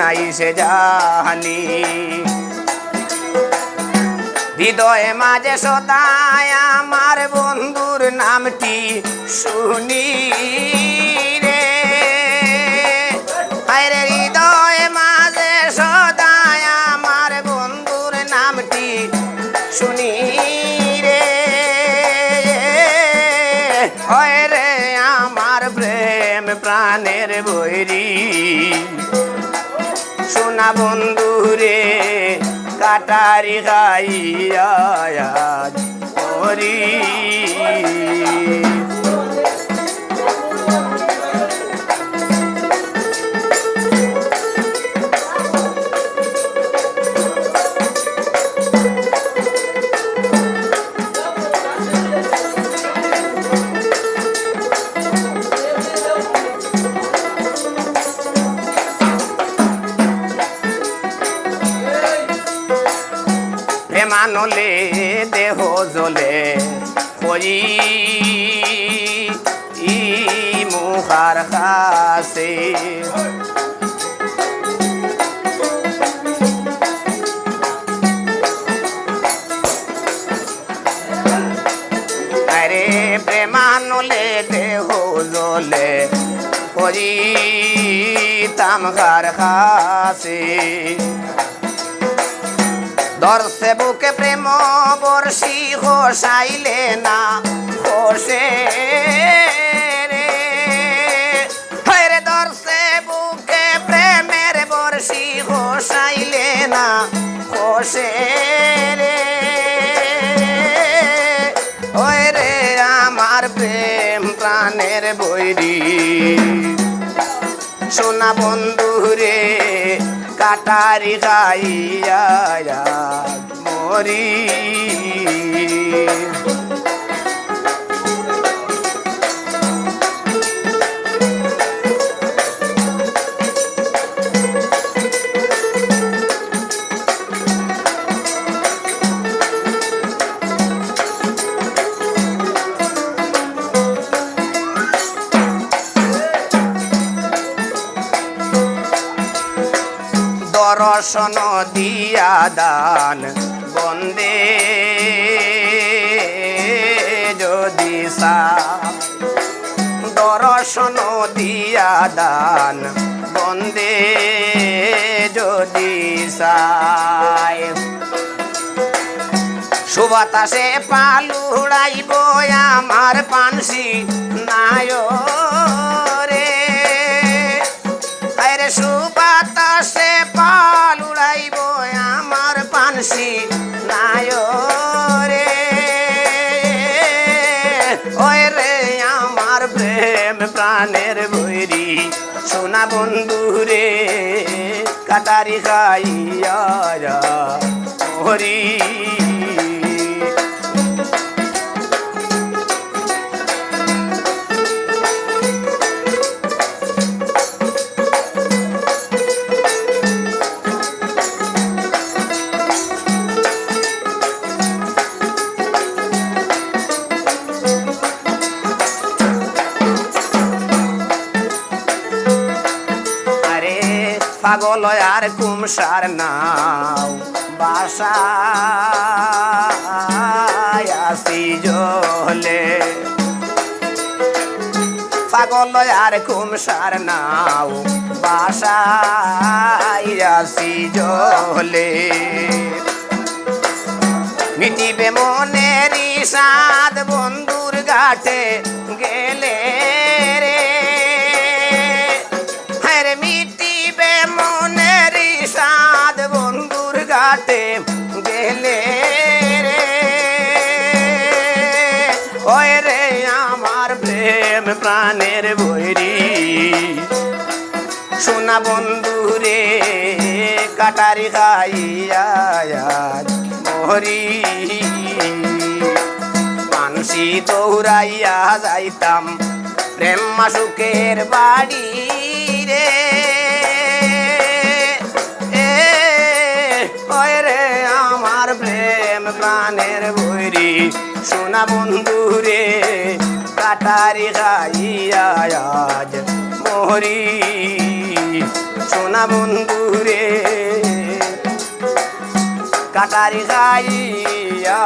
নাই সে জানি হৃদয়ে মাঝে সদায় আমার বন্ধুর নামটি শুনি রে। আরে হৃদয়ে মাঝে সদায় আমার বন্ধুর নামটি শুনি রে। হয় রে, আমার প্রেম প্রাণের বৈরী। সোনা বন্ধু রে কাটারি গাইয়া মরি প্রেমানলে দেহ জলে করি ই মুখার কাছে। আরে প্রেমানলে দেহ জলে করি তামখার কাছে। দর্শে বুকে প্রেম বর্ষি হোসাইলে না হোসে রে। দর্শে বুকে প্রেমের বর্ষি হোসাইলে না হোসে রে। ওই রে আমার প্রেম প্রাণের বৈরী। সোনা বন্ধু রে কাটারি গাইয়া মরি। দর্শন দিয়া দান বন্দে। যদি সা দিয়া দান বন্দে, যদি সায়। সুবাতাসে পালুড়াইব আমার পানসি আমার পানসি নায় রে ওই রে আমার প্রেম প্রাণের ভৈরি সোনা বন্ধু রে, কাটারি খাইয়া হরি পাগল আর কুমসার নাও বাসা জলে। পাগল আর কুমসার নাও বাসা জলে। মিটিবে মনের সাদ বন্ধুর ঘাটে গেলে ঘাটে গেলে রে। ওই রে আমার প্রেম প্রাণের বৈরী। সোনা বন্ধু রে, কাটারি খাইয়া মরি। মানসি দৌড়াইয়া যাইতাম প্রেম মাসুকের বাড়ি রে। প্রাণের বৈরি সোনা বন্ধু রে কাটারি খাইয়া আজ মোহরি সোনা বন্ধু রে কাটারি খাইয়া